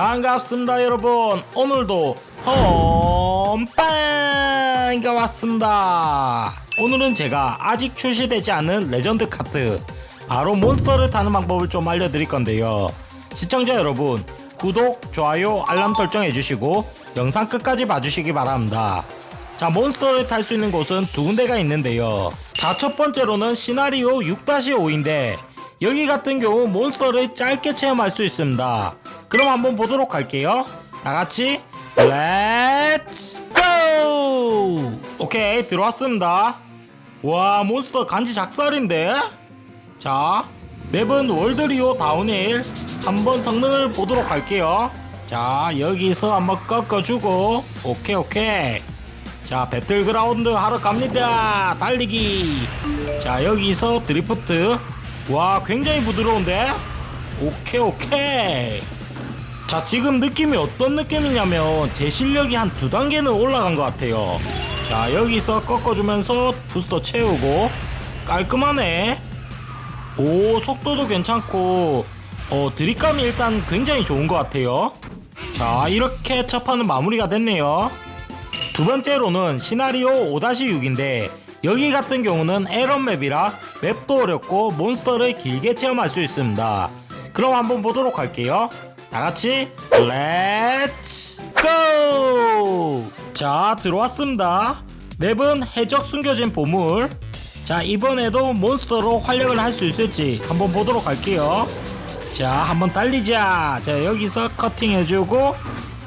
반갑습니다 여러분. 오늘도 홈빵가 왔습니다. 오늘은 제가 아직 출시되지 않은 레전드 카트 바로 몬스터를 타는 방법을 좀 알려드릴 건데요. 시청자 여러분 구독, 좋아요, 알람 설정 해주시고 영상 끝까지 봐주시기 바랍니다. 자 몬스터를 탈 수 있는 곳은 두 군데가 있는데요. 자 첫 번째로는 시나리오 6-5인데 여기 같은 경우 몬스터를 짧게 체험할 수 있습니다 그럼 한번 보도록 할게요. 다같이 렛츠 고 오케이 들어왔습니다. 와 몬스터 간지 작살인데? 자 맵은 월드리오 다운힐. 한번 성능을 보도록 할게요. 자 여기서 한번 꺾어주고. 오케이 오케이. 자 배틀그라운드 하러 갑니다. 달리기. 자 여기서 드리프트. 와 굉장히 부드러운데? 오케이 오케이 자 지금 느낌이 어떤 느낌이냐면 제 실력이 한 두 단계는 올라간 것 같아요. 자 여기서 꺾어주면서 부스터 채우고 깔끔하네. 오 속도도 괜찮고 어 드립감이 일단 굉장히 좋은 것 같아요. 자 이렇게 첫 판은 마무리가 됐네요. 두 번째로는 시나리오 5-6인데 여기 같은 경우는 에런 맵이라 맵도 어렵고 몬스터를 길게 체험할 수 있습니다. 그럼 한번 보도록 할게요 다 같이 렛츠 고! 자 들어왔습니다. 맵은 해적 숨겨진 보물. 자 이번에도 몬스터로 활약을 할 수 있을지 한번 보도록 할게요. 자 한번 달리자. 자 여기서 커팅 해주고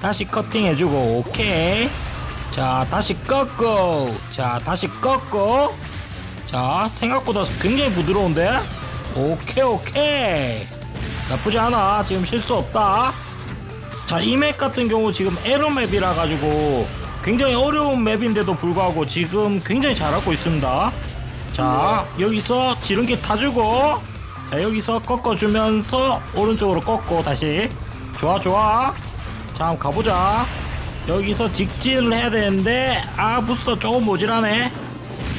다시 커팅 해주고 오케이. 자 다시 꺾고. 자 다시 꺾고. 자 생각보다 굉장히 부드러운데? 오케이 오케이 나쁘지 않아. 지금 실수 없다. 자 이 맵 같은 경우 지금 에러 맵이라 가지고 굉장히 어려운 맵인데도 불구하고 지금 굉장히 잘하고 있습니다. 자 여기서 지름길 타주고 자 여기서 꺾어주면서 오른쪽으로 꺾고 다시. 좋아 좋아. 자 한번 가보자. 여기서 직진을 해야 되는데 아 부스터 조금 모질하네.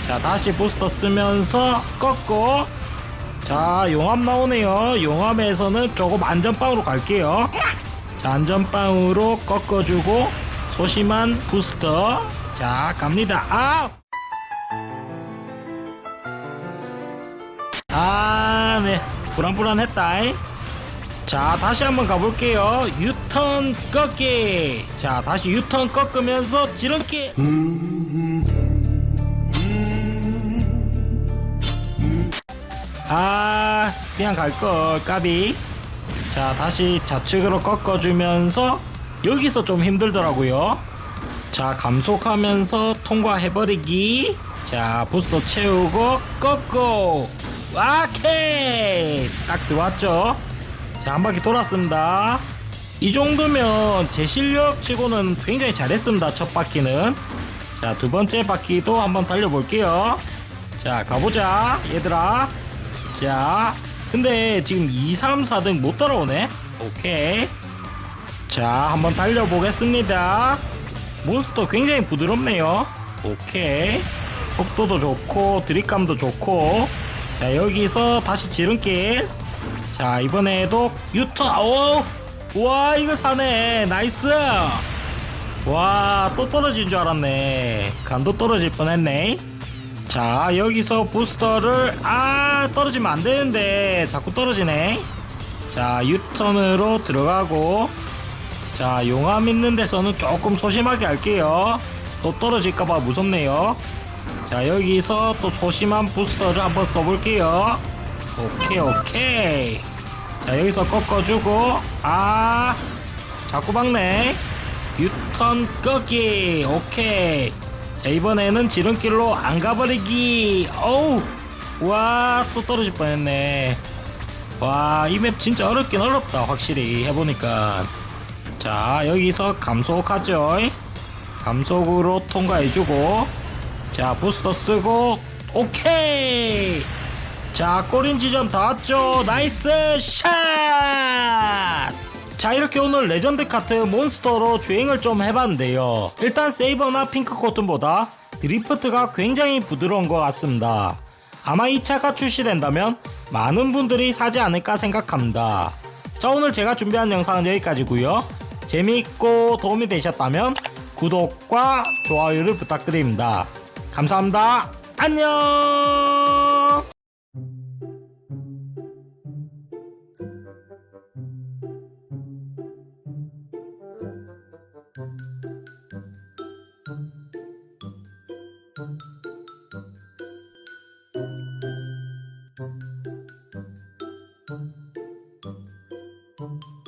자 다시 부스터 쓰면서 꺾고 자 용암 나오네요 용암에서는 조금 안전빵으로 갈게요 자 안전빵으로 꺾어주고 소심한 부스터 자 갑니다 아! 아, 네. 불안불안했다. 자, 다시 한번 가볼게요. 유턴 꺾기. 자, 다시 유턴 꺾으면서 지름길. 아, 그냥 갈걸, 까비. 자, 다시 좌측으로 꺾어주면서 여기서 좀 힘들더라고요. 자, 감속하면서 통과해버리기. 자, 부스터 채우고 꺾고. 와케이! 딱 들어왔죠? 자, 한 바퀴 돌았습니다. 이 정도면 제 실력 치고는 굉장히 잘했습니다. 첫 바퀴는. 자, 두 번째 바퀴도 한번 달려볼게요. 자, 가보자. 얘들아. 자, 근데 지금 2, 3, 4등 못 따라오네? 오케이. 자, 한번 달려보겠습니다. 몬스터 굉장히 부드럽네요. 오케이. 속도도 좋고, 드립감도 좋고. 자, 여기서 다시 지름길. 자, 이번에도 유턴, 오! 와, 이거 사네. 나이스! 와, 또 떨어진 줄 알았네. 간도 떨어질 뻔 했네. 자, 여기서 부스터를, 아, 떨어지면 안 되는데. 자꾸 떨어지네. 자, 유턴으로 들어가고. 자, 용암 있는 데서는 조금 소심하게 할게요. 또 떨어질까봐 무섭네요. 자, 여기서 또 소심한 부스터를 한번 써볼게요. 오케이, 오케이. 자, 여기서 꺾어주고, 아, 자꾸 박네. 유턴 꺾기. 오케이. 자, 이번에는 지름길로 안 가버리기. 어우, 와, 또 떨어질 뻔했네. 와, 이 맵 진짜 어렵긴 어렵다, 확실히 해보니까. 자, 여기서 감속하죠. 감속으로 통과해주고, 자, 부스터 쓰고, 오케이! 자, 꼬린 지점 다 왔죠? 나이스 샷! 자, 이렇게 오늘 레전드 카트 몬스터로 주행을 좀 해봤는데요. 일단 세이버나 핑크 코튼보다 드리프트가 굉장히 부드러운 것 같습니다. 아마 이 차가 출시된다면 많은 분들이 사지 않을까 생각합니다. 자, 오늘 제가 준비한 영상은 여기까지고요 재미있고 도움이 되셨다면 구독과 좋아요를 부탁드립니다. 감사합니다. 안녕!